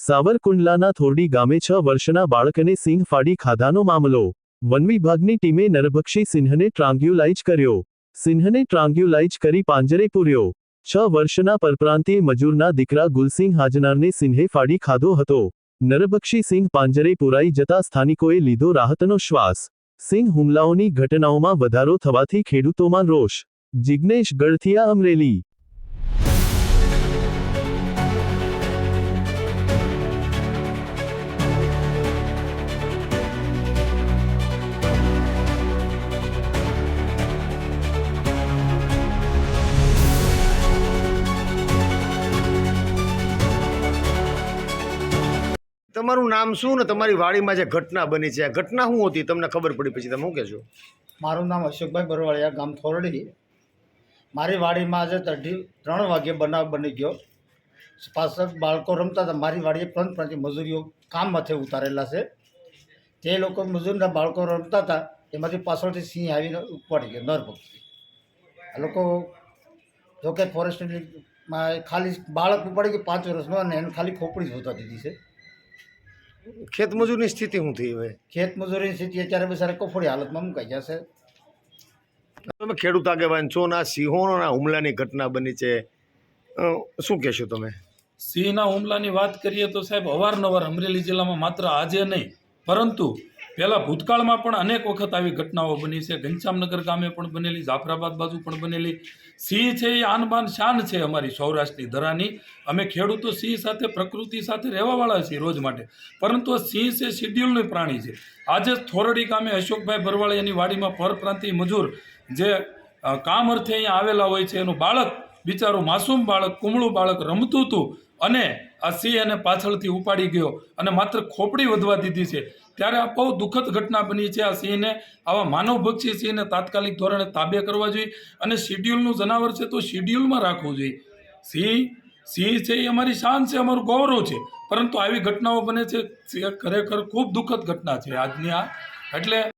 સાવરકુંડલાના થોરડી ગામે છ વર્ષના બાળકને સિંહ ફાડી ખાધાનો મામલો. વન વિભાગની ટીમે નરભક્ષી સિંહને ટ્રાન્ગ્યુલાઇઝ કર્યો. સિંહને ટ્રાન્ગ્યુલાઇઝ કરી પાંજરે પૂર્યો. છ વર્ષના પરપ્રાંતીય મજૂરના દીકરા ગુલસિંહ હાજનારને સિંહે ફાડી ખાધો હતો. નરભક્ષી સિંહ પાંજરે પુરાઈ જતા સ્થાનિકોએ લીધો રાહતનો શ્વાસ. સિંહ હુમલાઓની ઘટનાઓમાં વધારો થવાથી ખેડૂતોમાં રોષ. જિગ્નેશ ગળથિયા અમરેલી તમારું નામ શું ને તમારી વાડીમાં જે ઘટના બની છે? આ ઘટના શું હતી? તમને ખબર પડી પછી તમે શું કહેશો? મારું નામ અશોકભાઈ બરવાળિયા, ગામ થોરડી. મારી વાડીમાં આજે અઢી ત્રણ વાગ્યે બનાવ બની ગયો. પાછળ બાળકો રમતા હતા. મારી વાડીએ ત્રણ પાંચ મજૂરીઓ કામ માથે ઉતારેલા છે. તે લોકો મજૂરના બાળકો રમતા હતા, એમાંથી પાછળથી સિંહ આવીને ઉપાડી ગયો, નર પક્ષી આ લોકો જોકે ફોરેસ્ટમાં ખાલી બાળક ઉપાડી ગયું પાંચ વર્ષનો અને એને ખાલી ખોપડી જ દીધી છે. ખેતમજૂરની સ્થિતિ શું થઈ હવે? ખેત મજૂરીની સ્થિતિ અત્યારે બિચારા કફોડી હાલતમાં મુકાઈ જશે. તમે ખેડૂત આગેવાન છો ને આ સિંહોના હુમલાની ઘટના બની છે. શું કહેશો તમે? સિંહના હુમલાની વાત કરીએ તો સાહેબ અવારનવાર અમરેલી જિલ્લામાં માત્ર આજે નહીં પરંતુ પહેલાં ભૂતકાળમાં પણ અનેક વખત આવી ઘટનાઓ બની છે. ઘનશ્યામનગર ગામે પણ બનેલી, જાફરાબાદ બાજુ પણ બનેલી. સિંહ છે એ આનબાન શાન છે અમારી સૌરાષ્ટ્રની ધરાની. અમે ખેડૂતો સિંહ સાથે, પ્રકૃતિ સાથે રહેવાવાળા છીએ રોજ માટે. પરંતુ સિંહ છે શિડ્યુલનું પ્રાણી છે. આજે થોરડી ગામે અશોકભાઈ બરવાળિયાની વાડીમાં પરપ્રાંતીય મજૂર જે કામ અર્થે અહીંયા આવેલા હોય છે, એનું બાળક બિચારું માસૂમ બાળક, કુમળું બાળક રમતું હતું અને આ સિંહ એને પાછળથી ઉપાડી ગયો અને માત્ર ખોપડી વધવા દીધી છે. ત્યારે આ બહુ દુઃખદ ઘટના બની છે. આ સિંહને આવા માનવભક્ષી સિંહને તાત્કાલિક ધોરણે તાબે કરવા જોઈએ અને શિડ્યુલનું જનાવર છે તો શિડ્યુલમાં રાખવું જોઈએ. સિંહ સિંહ છે એ અમારી શાન છે, અમારું ગૌરવ છે. પરંતુ આવી ઘટનાઓ બને છે. ખરેખર ખૂબ દુઃખદ ઘટના છે આજની આ. એટલે